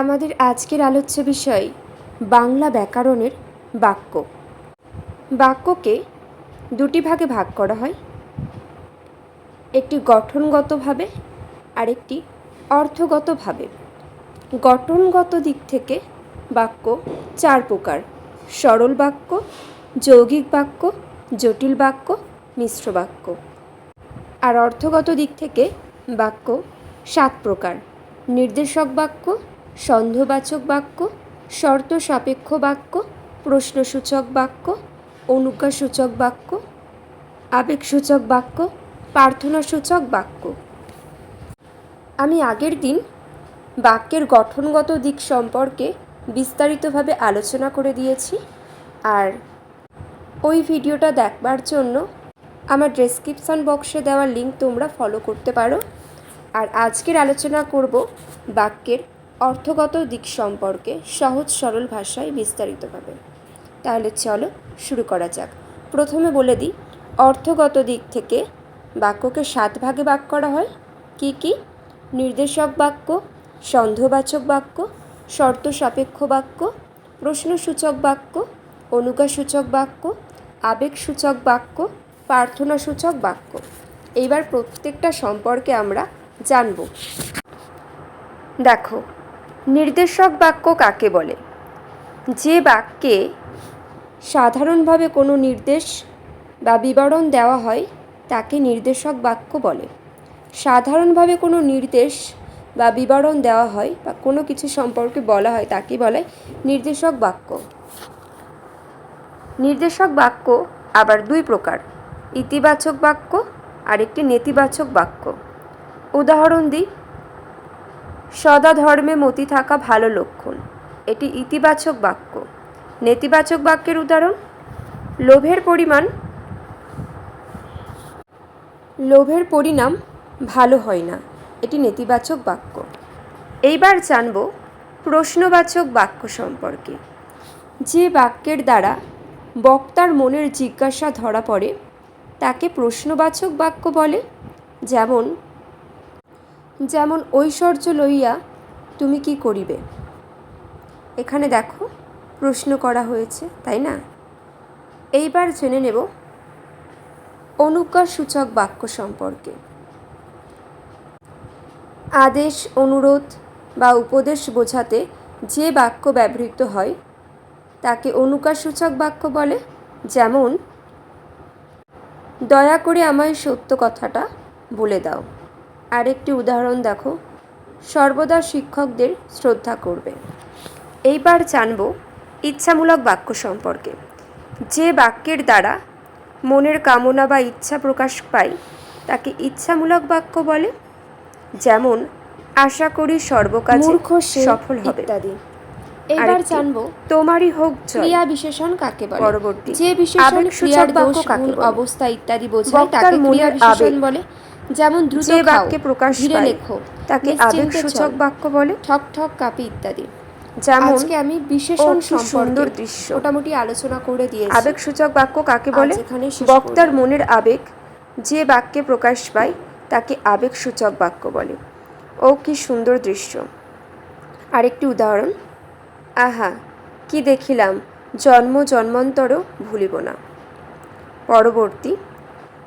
আমাদের আজকের আলোচ্য বিষয়, বাংলা ব্যাকরণের বাক্য। বাক্যকে দুটি ভাগে ভাগ করা হয়, একটি গঠনগতভাবে আর একটি অর্থগতভাবে। গঠনগত দিক থেকে বাক্য চার প্রকার, সরল বাক্য, যৌগিক বাক্য, জটিল বাক্য, মিশ্র বাক্য। আর অর্থগত দিক থেকে বাক্য সাত প্রকার, নির্দেশক বাক্য সন্দেহবাচক বাক্য, শর্ত সাপেক্ষ বাক্য, প্রশ্নসূচক বাক্য, অনুজ্ঞাসূচক বাক্য, আবেগসূচক বাক্য, প্রার্থনাসূচক বাক্য। আমি আগের দিন বাক্যের গঠনগত দিক সম্পর্কে বিস্তারিতভাবে আলোচনা করে দিয়েছি আর ওই ভিডিওটা দেখবার জন্য আমার ডেসক্রিপশান বক্সে দেওয়া লিঙ্ক তোমরা ফলো করতে পারো। আর আজকের আলোচনা করব বাক্যের অর্থগত দিক সম্পর্কে সহজ সরল ভাষায় বিস্তারিতভাবে। তাহলে চলো শুরু করা যাক। প্রথমে বলে দিই, অর্থগত দিক থেকে বাক্যকে সাত ভাগে ভাগ করা হয়। কি কি? নির্দেশক বাক্য, সন্দেহবাচক বাক্য শর্ত সাপেক্ষ বাক্য, প্রশ্নসূচক বাক্য, অনুজ্ঞাসূচক বাক্য, আবেগসূচক বাক্য, প্রার্থনাসূচক বাক্য। এইবার প্রত্যেকটা সম্পর্কে আমরা জানব। দেখো নির্দেশক বাক্য কাকে বলে? যে বাক্যে সাধারণভাবে কোনো নির্দেশ বা বিবরণ দেওয়া হয়, তাকে নির্দেশক বাক্য বলে। সাধারণভাবে কোনো নির্দেশ বা বিবরণ দেওয়া হয় বা কোনো কিছু সম্পর্কে বলা হয়, তাকে বলে নির্দেশক বাক্য। নির্দেশক বাক্য আবার দুই প্রকার, ইতিবাচক বাক্য আর একটি নেতিবাচক বাক্য। উদাহরণ দিই। সদা ধর্মে মতি থাকা ভালো লক্ষণ। এটি ইতিবাচক বাক্য। নেতিবাচক বাক্যের উদাহরণ? লোভের পরিমাণ? লোভের পরিণাম ভালো হয় না। এটি নেতিবাচক বাক্য। এইবার জানব প্রশ্নবাচক বাক্য সম্পর্কে। যে বাক্যের দ্বারা বক্তার মনের জিজ্ঞাসা ধরা পড়ে, তাকে প্রশ্নবাচক বাক্য বলে। যেমন যেমন ঐশ্বর্য লইয়া তুমি কি করিবে? এখানে দেখো, প্রশ্ন করা হয়েছে, তাই না? এইবার জেনে নেব অনুজ্ঞাসূচক বাক্য সম্পর্কে। আদেশ, অনুরোধ বা উপদেশ বোঝাতে যে বাক্য ব্যবহৃত হয়, তাকে অনুজ্ঞাসূচক বাক্য বলে। যেমন, দয়া করে আমায় সত্য কথাটা বলে দাও। আরেকটি উদাহরণ দেখো। সর্বদা শিক্ষকদের শ্রদ্ধা করবে। এইবার জানব ইচ্ছামূলক বাক্য সম্পর্কে। যে বাক্যের দ্বারা মনের কামনা বা ইচ্ছা প্রকাশ পায় তাকে ইচ্ছামূলক বাক্য বলে। যেমন আশা করি সর্বকাজে সফল হবে। ইত্যাদি। এবার জানব তোমারই হোক ক্রিয়া বিশেষণ কাকে বলে? পরবর্তী। যে বিশেষণ ক্রিয়ার দোষ? অবস্থা ইত্যাদি বোঝায় তাকে ক্রিয়া বিশেষণ বলে। যেমন দ্রুত যে বাক্যে প্রকাশ ধীরে লেখো তাকে আবেগসূচক বাক্য বলে ঠক ঠক কাপি ইত্যাদি। যেমন আজকে আমি বিশেষণ সুন্দর দৃশ্য। মোটামুটি আলোচনা করে দিয়েছি। আবেগসূচক বাক্য কাকে বলে? বক্তার মনের আবেগ যে বাক্যে প্রকাশ পায় তাকে আবেগসূচক বাক্য বলে। ও কি সুন্দর দৃশ্য। আরেকটি উদাহরণ আহা কি দেখিলাম জন্ম জন্মান্তর ভুলিব না। পরবর্তী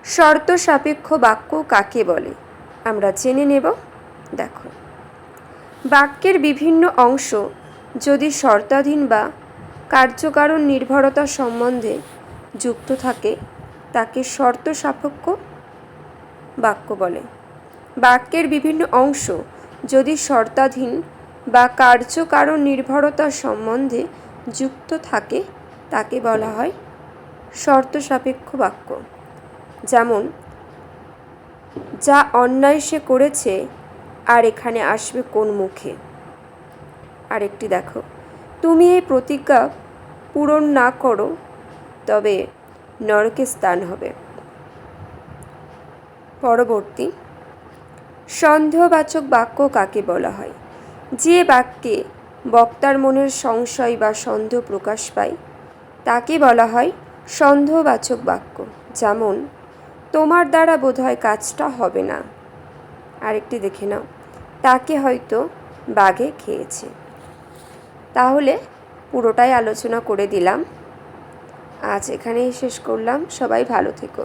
শর্ত সাপেক্ষ বাক্য কাকে বলে? আমরা জেনে নেব। দেখো। বাক্যের বিভিন্ন অংশ যদি শর্তাধীন বা কার্যকারণ নির্ভরতা সম্বন্ধে যুক্ত থাকে, তাকে শর্ত সাপেক্ষ বাক্য বলে। বাক্যের বিভিন্ন অংশ যদি শর্তাধীন বা কার্যকারণ নির্ভরতা সম্বন্ধে যুক্ত থাকে, তাকে বলা হয় শর্ত সাপেক্ষ বাক্য। যেমন, যা অন্যায় সে করেছে, আর এখানে আসবে কোন মুখে? আরেকটি দেখো, তুমি এই প্রতিজ্ঞা পূরণ না করো, তবে নরকে স্থান হবে। পরবর্তী, সন্দেহবাচক বাক্য কাকে বলা হয়? যে বাক্যে বক্তার মনের সংশয় বা সন্দেহ প্রকাশ পায়, তাকে বলা হয় সন্দেহবাচক বাক্য। যেমন তোমার দ্বারা বোধহয় কাজটা হবে না। আরেকটি দেখে নাও। তাকে হয়তো বাঘে খেয়েছে। তাহলে পুরোটাই আলোচনা করে দিলাম। আজ এখানেই শেষ করলাম। সবাই ভালো থেকো।